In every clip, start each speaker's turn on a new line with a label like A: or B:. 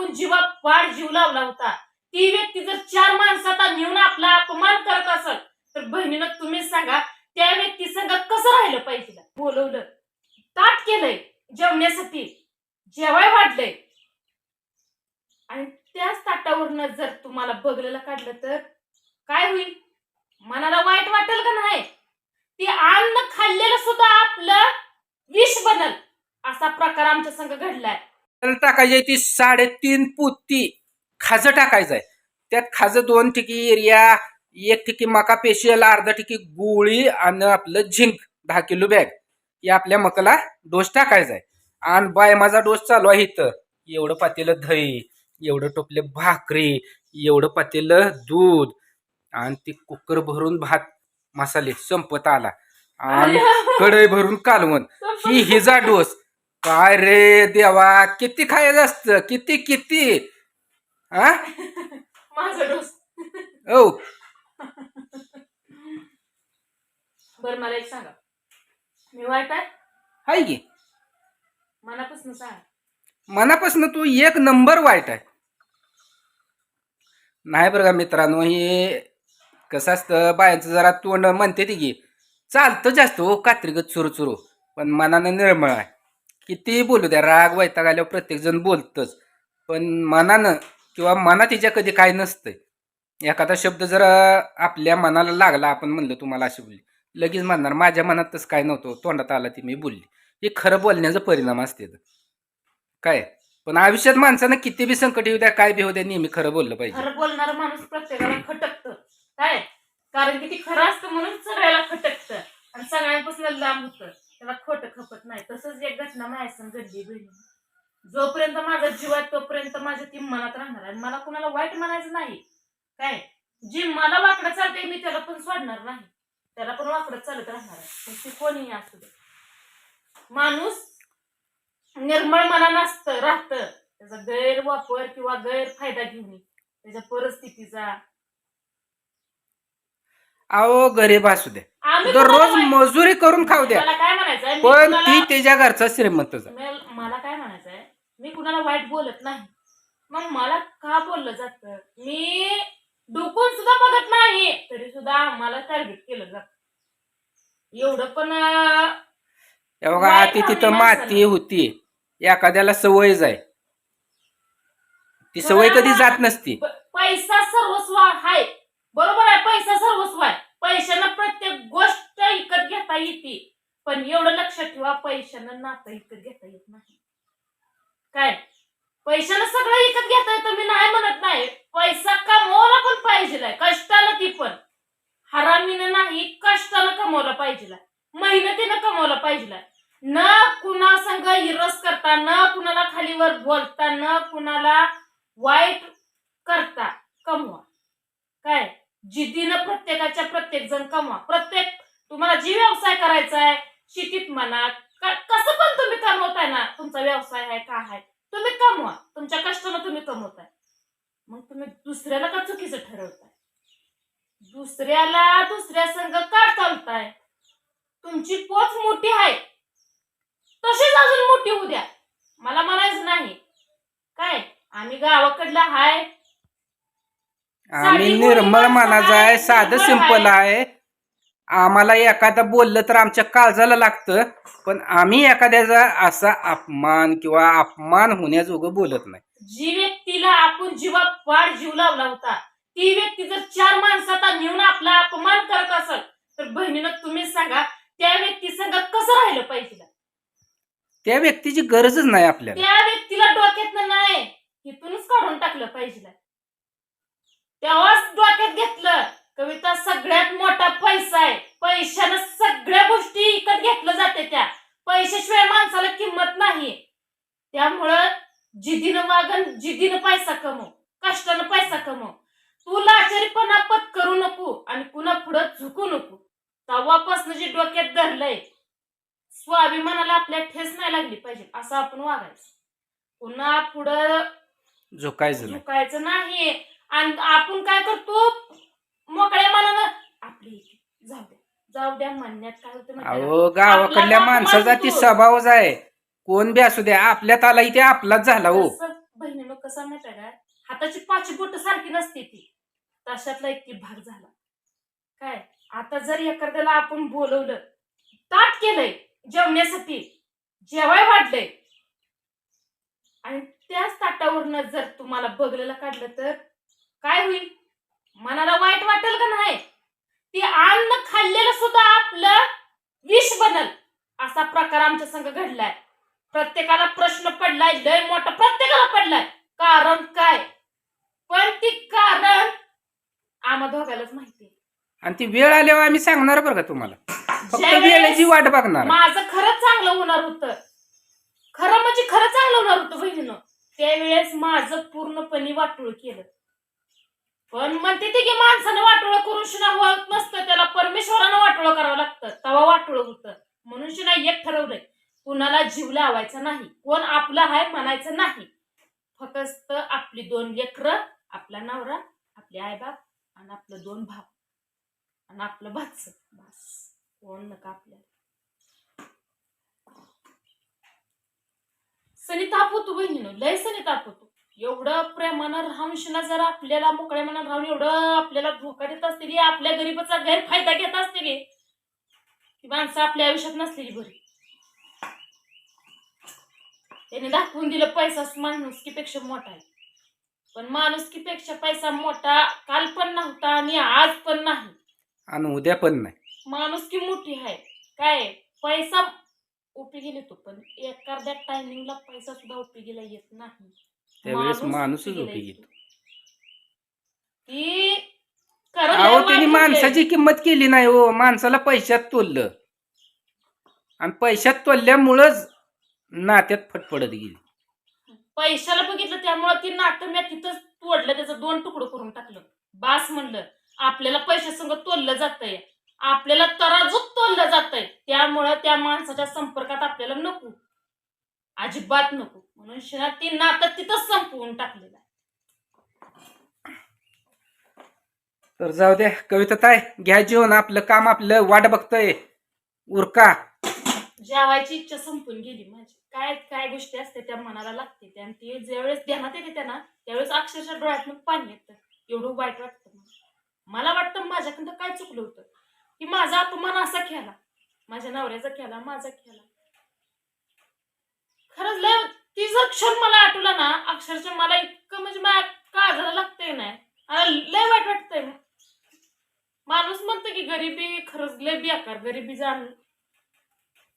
A: आपण जीवा वाढ जीव लावला होता. ती व्यक्ती जर चार माणसाचा नेऊन आपला अपमान करत असेल तर बहिणीनं तुम्ही सांगा त्या व्यक्ती संघ कसं राहिलं पाहिजे? बोलवलं. ताट केलंय जेवण्यासाठी. जेवाय वाढलंय. आणि त्याच ताटावरनं जर तुम्हाला बघलेलं काढलं तर काय होईल? मनाला वाईट वाटेल का नाही? ते अन्न खाल्लेलं सुद्धा आपलं विष बनल. असा प्रकार आमच्या संग घडलाय.
B: टाकायची आहे ती साडेतीन पोती खाजं टाकायचं आहे. त्यात खाजं दोन ठिकी एरिया एक ठिकी मका पेशियल अर्धा ठिकी गोळी आणि आपलं झिंक दहा किलो बॅग. या आपल्या मकाला डोस टाकायचा आहे. आणि बाय माझा डोस चालू आहे इथं. एवढं पातेलं दही एवढं टोपले भाकरी एवढं पातेलं दूध आणि ती कुकर भरून भात मसाले संपत आला. आणि कढई भरून कालवण. ही हिजा डोस. काय रे देवा किती खायचं असतं? किती किती? हा?
A: माझा डोस.
B: ओ
A: बर मला एक सांगा. मी वाईट आहे?
B: हाय की.
A: मनापासून सांगा.
B: मनापासून तू एक नंबर वाईट आहे. नाही बरं का मित्रांनो हे कसं असतं बायांचं जरा तोंड म्हणते ती की चालतं जास्त हो कात्रिगत चुरू चुरू पण मनानं निर्मळ आहे. कितीही बोलू द्या राग वैताग आल्यावर प्रत्येकजण बोलतंच. पण मनानं किंवा मनात तिच्या कधी काय नसतंय. एखादा शब्द जर आपल्या मनाला लागला आपण म्हणलं तुम्हाला अशी बोलली. लगेच म्हणणार माझ्या मनात तसं काय नव्हतं तोंडात आला ती मी बोलली. हे खरं बोलण्याचा परिणाम असते काय? पण आयुष्यात माणसानं किती बी संकट येऊ द्या काय बी होऊ द्या नेहमी खरं बोललं पाहिजे.
A: खरं बोलणारा माणूस प्रत्येकाला खटकत. काय? कारण की ती खरं असतं म्हणून सगळ्याला खटकत. आणि सगळ्यांपासून लांब होतं. त्याला खोटं खपत नाही. तसंच एक घटना माझ्या घडली बहिणी. जोपर्यंत माझा जीव आहे तोपर्यंत माझ्या ती मनात राहणार आणि मला कुणाला वाईट म्हणायचं नाही. काय? जी मला वाकडं चालते मी त्याला पण सोडणार नाही. त्याला पण वाकडं चालत राहणार आहे. पण ती कोणीही असू दे. माणूस निर्मळ मनानं असतं राहतं. त्याचा गैरवापर किंवा गैरफायदा घेऊन त्याच्या परिस्थितीचा
B: अहो गरीब असू द्या
A: आम्ही
B: दररोज मजुरी करून खाऊ द्या.
A: मला काय म्हणायचंय? मी
B: पण
A: कुणाला-
B: ती त्याच्या घरचा श्रीमंतच आहे.
A: मेल- मला काय म्हणायचंय? मी कुणाला वाईट बोलत नाही. मग मला का बोललं जातं? मी डुकून सुद्धा बघत नाही. तरी सुद्धा मला टार्गेट केलं जात. एवढं पण अं, वाईट
B: ती तिथं माती
A: माणसाला.
B: होती. एखाद्याला सवयच आहे. ती सवय कधी जात नसती.
A: प- पैसा सर्वस्व आहे. बरोबर आहे पैसा सर्वस्व आहे पैशानं प्रत्येक गोष्ट इकत घेता येते. पण एवढं लक्षात ठेवा पैशानं नातं विकत घेता येत नाही. काय? पैशानं सगळं विकत घेता येतं मी नाही म्हणत नाही. पैसा कमवला पण पाहिजे कष्टानं ती पण. हरामीनं नाही कष्टानं कमवलं पाहिजे मेहनतीनं कमवलं पाहिजे न कुणा संग इरस करता न कुणाला खालीवर बोलता न कुणाला वाईट करता कमवा. काय? जिद्दीनं प्रत्येकाच्या प्रत्येक जण कमवा. प्रत्येक तुम्हाला जी व्यवसाय करायचा आहे शेतीत म्हणा कसं पण तुम्ही कमवताय ना तुमचा व्यवसाय आहे का आहे तुम्ही कमवा. तुमच्या कष्टानं तुम्ही कमवताय. मग तुम्ही दुसऱ्याला का चुकीचं ठरवताय? दुसऱ्याला दुसऱ्या संघ का चालताय तुमची पोच मोठी आहे. तशीच अजून मोठी होऊ द्या. मला म्हणायचं नाही. काय? आम्ही गावाकडला हाय.
B: आम्ही निर्मळ मानाचं आहे? साधं सिंपल आहे. आम्हाला एखादं बोललं तर आमच्या काळजाला लागतं पण आम्ही एखाद्याचा असा अपमान किंवा अपमान होण्याजोगं बोलत नाही.
A: जी व्यक्तीला आपण जीवा वाढ जीव लावला होता ती व्यक्ती जर चार माणसात नेऊन आपला अपमान करत असेल तर बहिणीनं तुम्हीच सांगा त्या व्यक्ती संग कसं राहिलं पाहिजे?
B: त्या व्यक्तीची गरजच नाही आपल्याला.
A: त्या व्यक्तीला डोक्यात नाही. इथूनच काढून टाकलं पाहिजे. तेव्हाच डोक्यात घेतलं. कविता सगळ्यात मोठा पैसा आहे. पैशानं सगळ्या गोष्टी विकत घेतलं जाते त्या. पैशाशिवाय माणसाला किंमत नाही. त्यामुळं जिद्दीनं वागन जिद्दीनं पैसा कमव कष्टानं पैसा कमव. तू लाचारीपणा पत्करू नको आणि कुणा पुढं झुकू नको. तेव्हापासून जे डोक्यात धरलंय स्वाभिमानाला आपल्या ठेस नाही लागली पाहिजे असं आपण वागायचं. पुन्हा पुढं
B: झुकायचं
A: झुकायचं नाही. आणि आपण काय करतो? मोकळ्या मनानं आपली जाऊ द्या. जाऊ द्या म्हणण्यात काय होतं का?
B: अहो गावाकडल्या
A: आपला
B: माणसाचा ती. स्वभावच आहे. कोण बी असू द्या आपल्यात आला इथे आपलाच झाला हो.
A: बहिणीनं कसं माहिती काय हाताची पाची बोट सारखी नसते ती. तशातला एक ती भाग झाला. काय? आता जर एखाद्याला आपण बोलवलं ताट केलंय जेवण्यासाठी जेवाय वाढलंय आणि त्याच ताटावरनं जर तुम्हाला बगलेला काढलं तर काय होईल? मनाला वाईट वाटेल का नाही? ते अन्न खाल्लेलं सुद्धा आपलं विष बनल. असा प्रकार आमच्या संघ घडलाय. प्रत्येकाला प्रश्न पडलाय लय मोठा प्रत्येकाला पडलाय. कारण काय? पण ती कारण आम्हा दोघालाच माहिती
B: आणि ती वेळ आल्यावर आम्ही सांगणार बरं का तुम्हाला? फक्त
A: ज्यावेळेस
B: वेळेची वाट बघणार.
A: माझं खरंच चांगलं होणार होतं खरं म्हणजे खरं चांगलं होणार होतं बहिणीनं त्यावेळेस माझं पूर्णपणे वाटोळ केलं. पण म्हणते ते की माणसानं वाटोळं करून शिना होत नसतं त्याला परमेश्वरानं वाटोळं करावं लागतं तवा वाटोळं होतं. म्हणून शिना एक ठरवलंय कुणाला जीव लावायचा नाही कोण आपलं हाय म्हणायचं नाही. फक्त आपली दोन लेकरं आपला नवरा आपले आईबाप आणि आपलं दोन भाव आणि आपलं भाच. बस कोण नका आपल्याला. सनी ताप होतो बहिणीनं लय सनी ताप होतो. एवढं प्रेमानं राहून शिना जर आपल्याला मोकळ्या मनात राहून एवढं आपल्याला धोका देत असतील आपल्या गरीबाचा गैरफायदा घेत असतील ती माणसं आपल्या आयुष्यात नसलेली बरी. त्याने दाखवून दिलं पैसा माणुसकीपेक्षा मोठा आहे. पण माणुसकीपेक्षा पैसा मोठा काल पण नव्हता आणि आज पण नाही.
B: आणि उद्या पण नाही.
A: माणुसकी मोठी आहे. काय? पैसा उपयोगी येतो पण. एखाद्या टायमिंगला पैसा सुद्धा उपयोगीला येत नाही.
B: त्यावेळेस
A: माणूस
B: माणूसच
A: उपयोगीला
B: उपयोगी
A: येतो. ती खरं
B: अहो त्यांनी माणसाची किंमत केली नाही हो. माणसाला पैशात तोललं. आणि पैशात तोलल्यामुळंच नात्यात फटफडत गेली.
A: पैशाला बघितलं त्यामुळं ती नातं मी तिथंच तोडलं त्याचं दोन तुकडं करून टाकलं. बास म्हणलं आपल्याला पैशासंग तोललं जातंय. आपल्याला तराजूत तोललं जातंय. त्यामुळं त्या माणसाच्या संपर्कात आपल्याला नको. अजिबात नको. म्हणून शिना ती नातं तिथंच संपवून टाकलेलं आहे.
B: तर जाऊ द्या कविता ताय घ्या जेवण आपलं काम आपलं वाट बघतय. उरका.
A: जेवायची इच्छा संपून गेली माझी. काय काय गोष्टी असते त्या मनाला लागते त्या. आणि ती ज्यावेळेस ध्यानात येते त्यांना त्यावेळेस अक्षरशः डोळ्यातून पाणी येतं. एवढं वाईट वाटतं मला. मला वाटतं माझ्याकडं काय चुकलं होतं? की माझा अपमान असा केला माझ्या नवऱ्याचा केला माझा केला खरंच लय ती जर क्षण मला आठवला ना अक्षरशः मला इतकं म्हणजे माझ्या काळजाला लागतंय नाही मला लय वाईट वाटतंय. माणूस म्हणतो की गरिबी खरंच लय बेकार गरिबी जाण.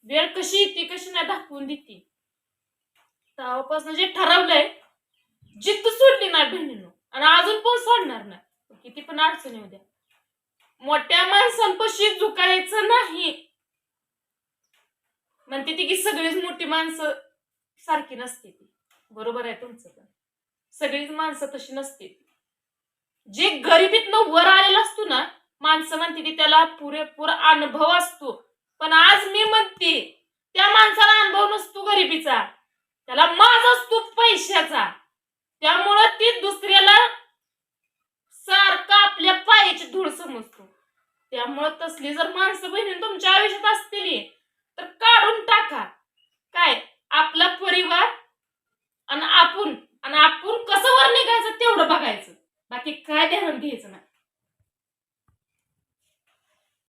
A: वेळ कशी येते कशी नाही दाखवून देते. तेव्हापासून जे ठरवलंय जिद्द सोडली नाही बहिणीनं आणि अजून पण सोडणार नाही किती पण अडचणी येऊ मोठ्या माणसांपाशी झुकायचं नाही. म्हणते ती की सगळीच मोठी माणसं सारखी नसते ती. बरोबर आहे तुमचं पण. सगळीच माणसं तशी नसते जे गरिबीतनं वर आलेला असतो ना माणसं म्हणते की त्याला पुरेपूर अनुभव असतो. पण आज मी म्हणते त्या माणसाला अनुभव नसतो गरिबीचा. त्याला माझ असतो पैशाचा. त्यामुळं ती दुसऱ्याला सारखं आपल्या पायाची धूळ समजतो. त्यामुळं तसली जर माणसं बहिणी तुमच्या आयुष्यात असतील तर काढून टाका. काय? आपला परिवार आणि आपण आणि आपण कसं वर निघायचं तेवढं बघायचं. बाकी काय ध्यान घ्यायचं नाही.